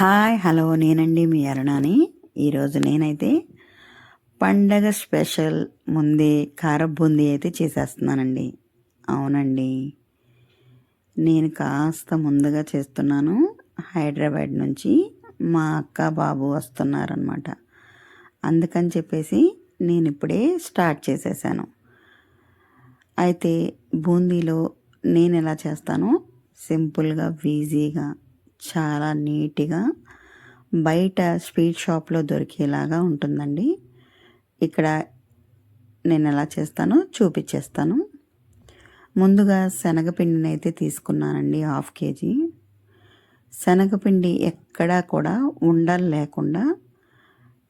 Hi hello నేనండి మీ అరుణాని. ఈరోజు నేనైతే పండగ స్పెషల్ ముందే కార బూందీ అయితే చేసేస్తున్నానండి. అవునండి. నేను కాస్త ముందుగా చేస్తున్నాను. హైదరాబాద్ నుంచి మా అక్క బాబు వస్తున్నారనమాట అందుకని చెప్పేసి నేను ఇప్పుడే స్టార్ట్ చేసేసాను. అయితే బూందీలో నేను ఎలా చేస్తానో సింపుల్గా ఈజీగా చాలా నీట్గా బయట స్వీట్ షాప్లో దొరికేలాగా ఉంటుందండి. ఇక్కడ నేను ఎలా చేస్తానో చూపించేస్తాను ముందుగా శనగపిండిని అయితే తీసుకున్నానండి హాఫ్ కేజీ. శనగపిండి ఎక్కడా కూడా ఉండలు లేకుండా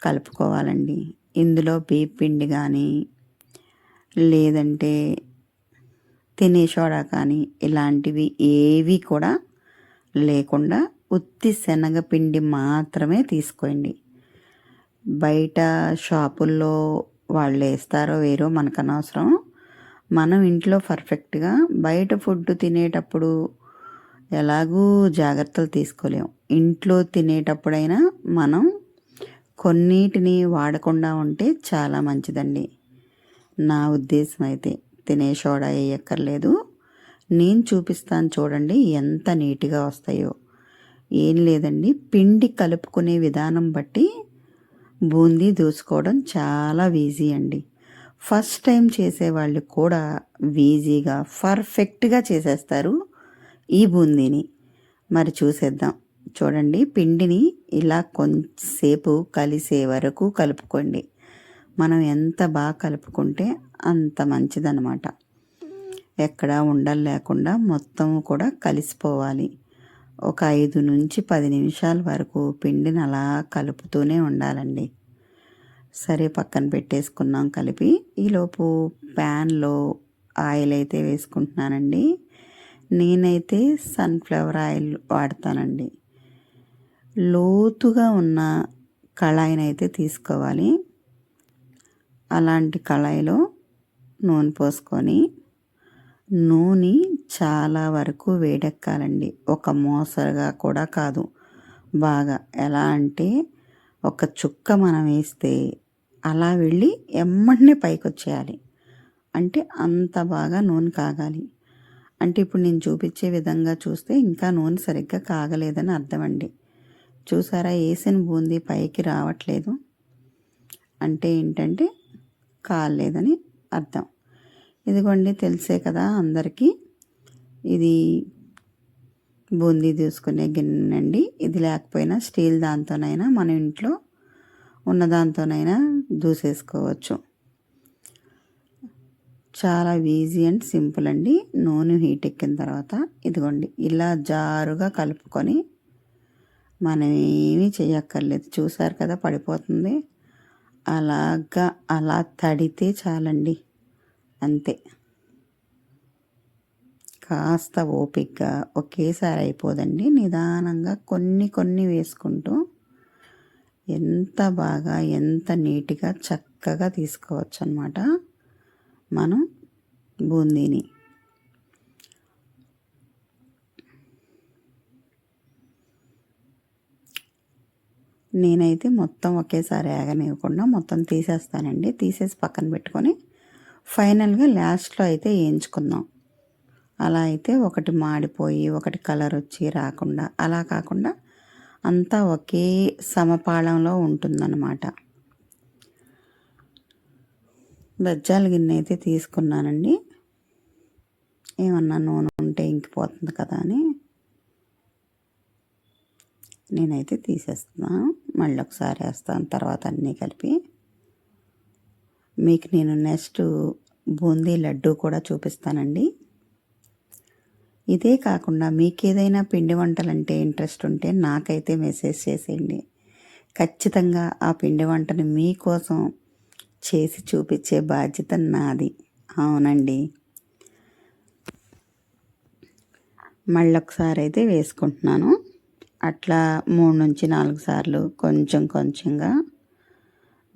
కలుపుకోవాలండి. ఇందులో బీప్ పిండి కానీ లేదంటే తినే సోడా కానీ ఇలాంటివి ఏవి కూడా లేకుండా ఉత్తి శనగపిండి మాత్రమే తీసుకోండి. బయట షాపుల్లో వాళ్ళు వేస్తారో వేరో మనకు అనవసరం మనం ఇంట్లో పర్ఫెక్ట్గా బయట ఫుడ్ తినేటప్పుడు ఎలాగూ జాగ్రత్తలు తీసుకోలేం. ఇంట్లో తినేటప్పుడైనా మనం కొన్నిటిని వాడకుండా ఉంటే చాలా మంచిదండి. నా ఉద్దేశం అయితే తినే సోడా వేయక్కర్లేదు నేను చూపిస్తాను చూడండి ఎంత నీట్గా వస్తాయో. ఏం లేదండి పిండి కలుపుకునే విధానం బట్టి బూందీ దూసుకోవడం చాలా ఈజీ అండి. ఫస్ట్ టైం చేసేవాళ్ళు కూడా ఈజీగా పర్ఫెక్ట్గా చేసేస్తారు ఈ బూందీని. మరి చూసేద్దాం. చూడండి పిండిని ఇలా కొంతసేపు కలిసే వరకు కలుపుకోండి. మనం ఎంత బాగా కలుపుకుంటే అంత మంచిదన్నమాట. ఎక్కడా ఉండలు లేకుండా మొత్తం కూడా కలిసిపోవాలి. ఒక ఐదు నుంచి పది నిమిషాల వరకు పిండిని అలా కలుపుతూనే ఉండాలండి. సరే పక్కన పెట్టేసుకున్నాం కలిపి. ఈలోపు ప్యాన్లో ఆయిల్ అయితే వేసుకుంటున్నానండి. నేనైతే సన్ఫ్లవర్ ఆయిల్ వాడతానండి. లోతుగా ఉన్న కళాయిని అయితే తీసుకోవాలి. అలాంటి కళాయిలో నూనె పోసుకొని నూనె చాలా వరకు వేడెక్కాలండి. ఒక మోసగా కూడా కాదు. బాగా ఎలా అంటే ఒక చుక్క మనం వేస్తే అలా వెళ్ళి ఎమ్మటినే పైకి వచ్చేయాలి అంటే అంత బాగా నూనె కాగాలి. అంటే ఇప్పుడు నేను చూపించే విధంగా చూస్తే ఇంకా నూనె సరిగ్గా కాగలేదని అర్థం అండి చూసారా వేసిన బూందీ పైకి రావట్లేదు. అంటే ఏంటంటే కాలేదని అర్థం. ఇదిగోండి తెలిసే కదా అందరికీ. ఇది బూందీ తీసుకునే గిన్నె అండి. ఇది లేకపోయినా స్టీల్ దాంతోనైనా మన ఇంట్లో ఉన్న దాంతోనైనా దూసేసుకోవచ్చు. చాలా ఈజీ అండ్ సింపుల్ అండి. నూనె హీట్ ఎక్కిన తర్వాత ఇదిగోండి ఇలా జారుగా కలుపుకొని మనం ఏమీ చేయక్కర్లేదు. చూసారు కదా పడిపోతుంది. అలాగా అలా తడితే చాలండి. అంతే. కాస్త ఓపిక్గా ఒకేసారి అయిపోదండి నిదానంగా కొన్ని కొన్ని వేసుకుంటూ ఎంత బాగా ఎంత నీట్గా చక్కగా తీసుకోవచ్చు అనమాట మనం బూందీని. నేనైతే మొత్తం ఒకేసారి ఆగనివ్వకుండా మొత్తం తీసేస్తానండి. తీసేసి పక్కన పెట్టుకొని ఫైనల్గా లాస్ట్లో అయితే వేయించుకుందాం. అలా అయితే ఒకటి మాడిపోయి ఒకటి కలర్ వచ్చి రాకుండా అలా కాకుండా అంతా ఒకే సమపాళంలో ఉంటుందన్నమాట. బజ్జాల గిన్నె అయితే తీసుకున్నానండి. ఏమన్నా నూనె ఉంటే ఇంకిపోతుంది కదా అని నేనైతే తీసేస్తున్నాను మళ్ళీ ఒకసారి వేస్తాను తర్వాత అన్నీ కలిపి. మీకు నేను నెక్స్ట్ బూందీ లడ్డు కూడా చూపిస్తానండి. ఇదే కాకుండా మీకు ఏదైనా పిండి వంటలంటే ఇంట్రెస్ట్ ఉంటే నాకైతే మెసేజ్ చేసేయండి. ఖచ్చితంగా ఆ పిండి వంటని మీకోసం చేసి చూపించే బాధ్యత నాది. అవునండి. మళ్ళొకసారి అయితే వేసుకుంటున్నాను. అట్లా మూడు నుంచి నాలుగు సార్లు కొంచెం కొంచెంగా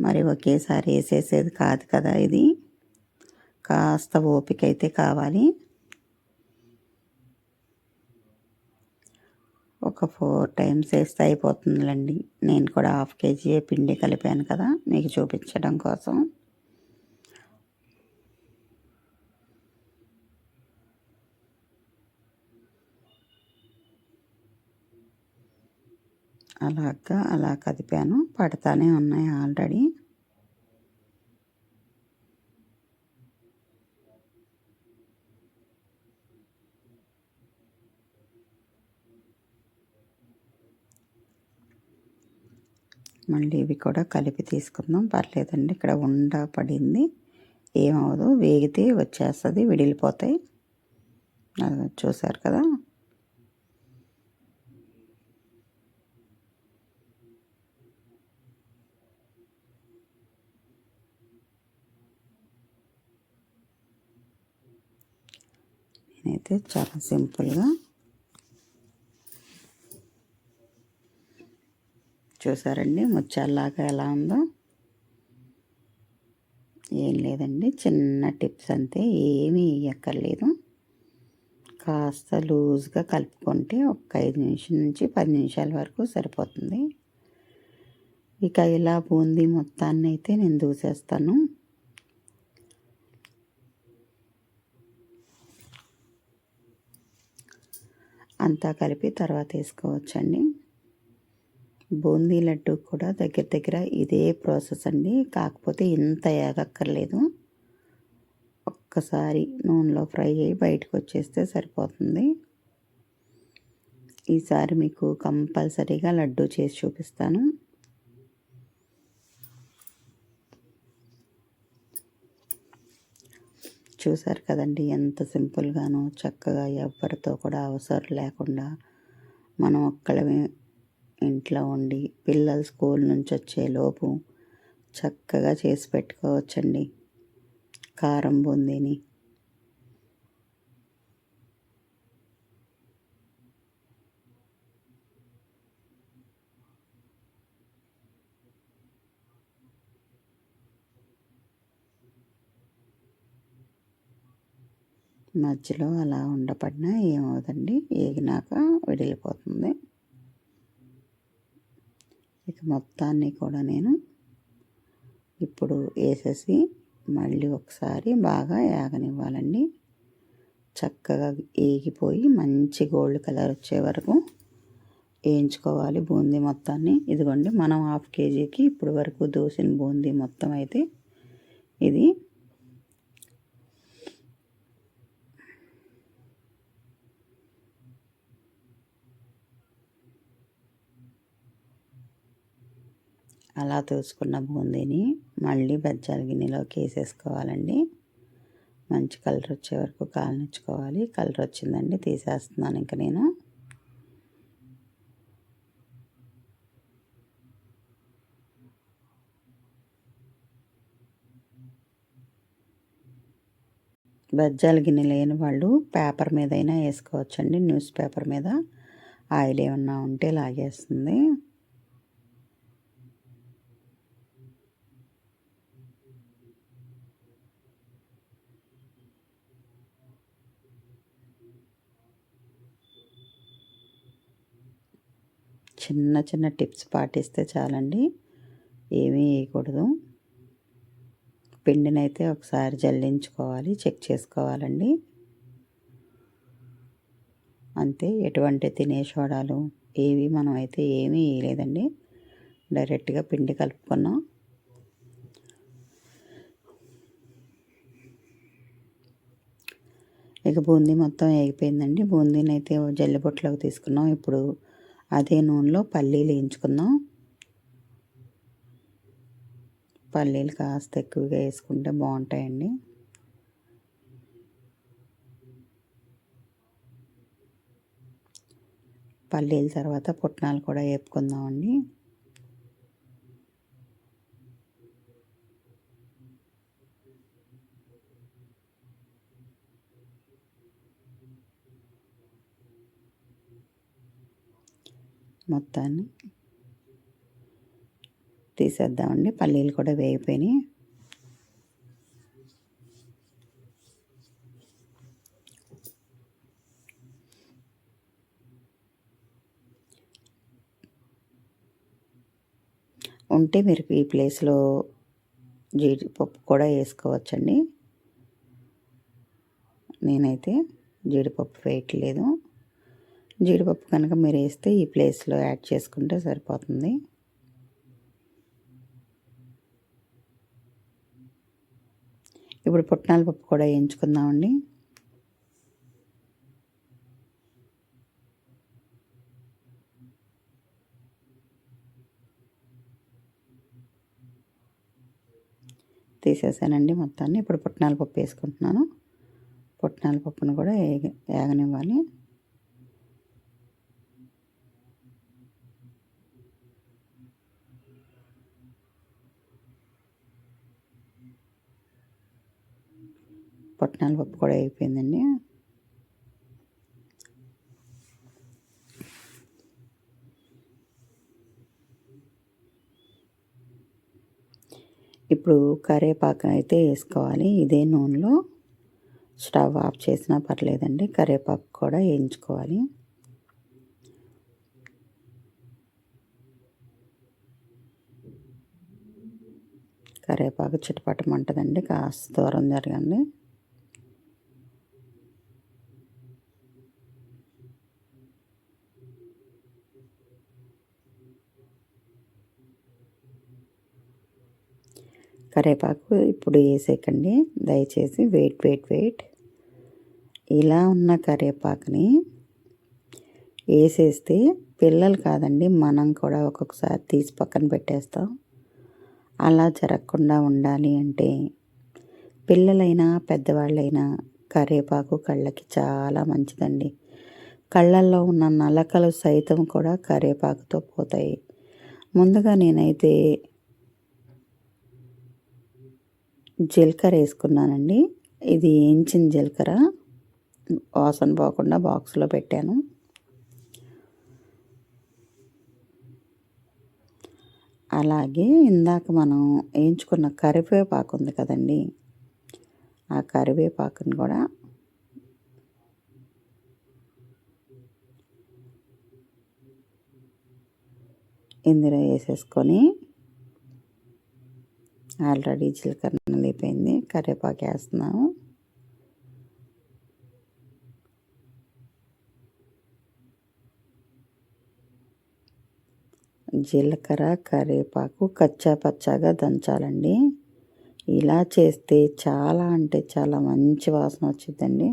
మరి ఒకేసారి వేసేసేది కాదు కదా ఇది. కాస్త ఓపిక అయితే కావాలి. ఒక ఫోర్ టైమ్స్ వేస్తే అయిపోతుందిలేండి. నేను కూడా హాఫ్ కేజీ పిండి కలిపాను కదా మీకు చూపించడం కోసం. అలాగా అలా కదిపాను. పడతానే ఉన్నాయి ఆల్రెడీ. మళ్ళీ ఇవి కూడా కలిపి తీసుకుందాం. పర్లేదండి ఇక్కడ ఉండ పడింది. ఏమవదు వేగితే వచ్చేస్తుంది విడిలిపోతాయి. చూసారు కదా? అయితే చాలా సింపుల్గా. చూసారండి ముచ్చాల్లాగా ఎలా ఉందో? ఏం లేదండి చిన్న టిప్స్ అంతే ఏమీ ఎక్కర్లేదు కాస్త లూజ్గా కలుపుకుంటే ఒక ఐదు నిమిషం నుంచి పది నిమిషాల వరకు సరిపోతుంది. ఇక ఇలా బూందీ మొత్తాన్ని అయితే నేను దూసేస్తాను. అంతా కలిపి తర్వాత వేసుకోవచ్చండి. బూందీ లడ్డు కూడా దగ్గర దగ్గర ఇదే ప్రాసెస్ అండి. కాకపోతే ఇంత ఏగక్కర్లేదు. ఒక్కసారి నూనెలో ఫ్రై అయ్యి బయటకు వచ్చేస్తే సరిపోతుంది. ఈసారి మీకు కంపల్సరీగా లడ్డు చేసి చూపిస్తాను. చూశారు కదండి. ఎంత సింపుల్గానో చక్కగా ఎవరితో కూడా అవసరం లేకుండా మనం ఒక్కడమే ఇంట్లో ఉండి పిల్లలు స్కూల్ నుంచి వచ్చే లోపు చక్కగా చేసి పెట్టుకోవచ్చండి. కారం బూందీని మధ్యలో అలా ఉండపడినా ఏమవుదండి ఏగినాక విడిలిపోతుంది. ఇక మొత్తాన్ని కూడా నేను ఇప్పుడు వేసేసి మళ్ళీ ఒకసారి బాగా ఏగనివ్వాలండి. చక్కగా ఏగిపోయి మంచి గోల్డ్ కలర్ వచ్చే వరకు వేయించుకోవాలి బూందీ మొత్తాన్ని. ఇదిగోండి మనం హాఫ్ కేజీకి ఇప్పుడు వరకు దోసిన బూందీ మొత్తం అయితే ఇది అలా తోసుకున్న బూందీని మళ్ళీ బెజ్జాల గిన్నెలోకి వేసేసుకోవాలండి. మంచి కలర్ వచ్చే వరకు కాలనిచ్చుకోవాలి. కలర్ వచ్చిందండి తీసేస్తున్నాను ఇంక నేను. బజ్జాల గిన్నె లేని వాళ్ళు పేపర్ మీద అయినా వేసుకోవచ్చండి. న్యూస్ పేపర్ మీద ఆయిల్ ఏమన్నా ఉంటే లాగేస్తుంది. చిన్న చిన్న టిప్స్ పాటిస్తే చాలండి. ఏమీ వేయకూడదు. పిండినైతే ఒకసారి జల్లించుకోవాలి చెక్ చేసుకోవాలండి. అంతే ఎటువంటి తినే సోడాలు ఏవి మనం అయితే ఏమీ వేయలేదండి. డైరెక్ట్గా పిండి కలుపుకున్నాం ఇక బూందీ మొత్తం వేగిపోయిందండి. బూందీని అయితే జల్లిబొట్లోకి తీసుకున్నాం. ఇప్పుడు అదే నూనెలో పల్లీలు వేయించుకుందాం. పల్లీలు కాస్త ఎక్కువగా వేసుకుంటే బాగుంటాయండి. పల్లీల తర్వాత పుట్నాలు కూడా వేపుకుందామండి. మొత్తాన్ని తీసేద్దామండి. పల్లీలు కూడా వేగిపోయినాయి. ఉంటే మీరు ఈ ప్లేస్లో జీడిపప్పు కూడా వేసుకోవచ్చండి. నేనైతే జీడిపప్పు వేయట్లేదు. జీడిపప్పు కనుక మీరు వేస్తే ఈ ప్లేస్లో యాడ్ చేసుకుంటే సరిపోతుంది. ఇప్పుడు పుట్నాల పప్పు కూడా వేయించుకుందామండి. తీసేసానండి మొత్తాన్ని. ఇప్పుడు పుట్నాల పప్పు వేసుకుంటున్నాను. పుట్నాల పప్పును కూడా వేగనివ్వాలి. పుట్నాల పప్పు కూడా అయిపోయిందండి. ఇప్పుడు కరివేపాకు అయితే వేసుకోవాలి. ఇదే నూనెలో స్టవ్ ఆఫ్ చేసినా పర్లేదండి. కరివేపాకు కూడా వేయించుకోవాలి. కరివేపాకు చిటపటమంటదండి కాస్త దూరం జరగండి. కరేపాకు ఇప్పుడు వేసేయకండి. దయచేసి వెయిట్ వెయిట్ వెయిట్. ఇలా ఉన్న కరివేపాకుని వేసేస్తే పిల్లలు కాదండి మనం కూడా ఒక్కొక్కసారి తీసి పక్కన పెట్టేస్తాం. అలా జరగకుండా ఉండాలి అంటే పిల్లలైనా పెద్దవాళ్ళైనా కరివేపాకు కళ్ళకి చాలా మంచిదండి. కళ్ళల్లో ఉన్న నలకలు సైతం కూడా కరివేపాకుతో పోతాయి. ముందుగా నేనైతే జీలకర్ర వేసుకున్నానండి. ఇది ఏంచిన జీలకర్ర? వాసన పోకుండా బాక్స్లో పెట్టాను. అలాగే ఇందాక మనం వేయించుకున్న కరివేపాకు ఉంది కదండి. ఆ కరివేపాకుని కూడా ఇందులో వేసేసుకొని ఆల్రెడీ జీలకర్ర నలిపోయింది కరివేపాకు వేస్తున్నాము. జీలకర్ర కరివేపాకు కచ్చా పచ్చాగా దంచాలండి. ఇలా చేస్తే చాలా అంటే చాలా మంచి వాసన వచ్చిందండి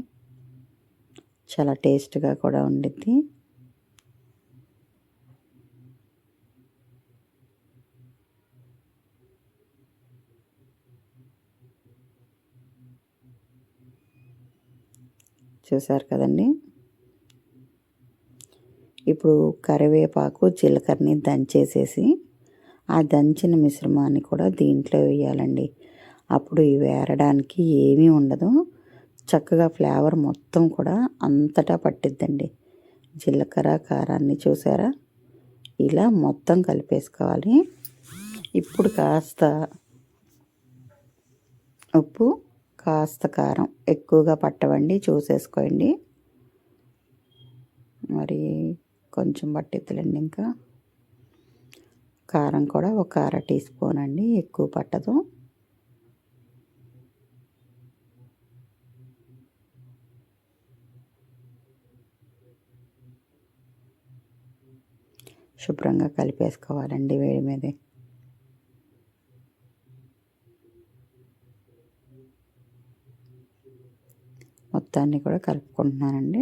చాలా టేస్ట్గా కూడా ఉండిద్ది. చూసారు కదండి. ఇప్పుడు కరివేపాకు జీలకర్రని దంచేసేసి ఆ దంచిన మిశ్రమాన్ని కూడా దీంట్లో వేయాలండి. అప్పుడు ఇవి వేరడానికి ఏమీ ఉండదు. చక్కగా ఫ్లేవర్ మొత్తం కూడా అంతటా పట్టిద్దండి. జీలకర్ర కారాన్ని చూసారా ఇలా మొత్తం కలిపేసుకోవాలి. ఇప్పుడు కాస్త ఉప్పు కాస్త కారం ఎక్కువగా పట్టవండి చూసేసుకోండి. మరి కొంచెం పట్టిద్దులండి ఇంకా. కారం కూడా ఒక అర టీ స్పూన్ అండి ఎక్కువ పట్టదు. శుభ్రంగా కలిపేసుకోవాలండి వేడి మీదే. మొత్తాన్ని కూడా కలుపుకుంటున్నానండి.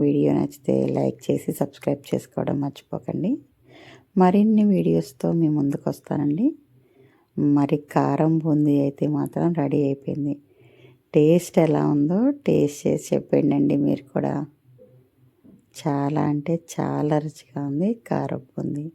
వీడియో నచ్చితే లైక్ చేసి సబ్స్క్రైబ్ చేసుకోవడం మర్చిపోకండి. మరిన్ని వీడియోస్తో మీ ముందుకు వస్తానండి. మరి కారం బూందీ అయితే మాత్రం రెడీ అయిపోయింది. టేస్ట్ ఎలా ఉందో టేస్ట్ చేసి చెప్పండి అండి మీరు కూడా. చాలా అంటే చాలా రుచిగా ఉంది కారం బూందీ.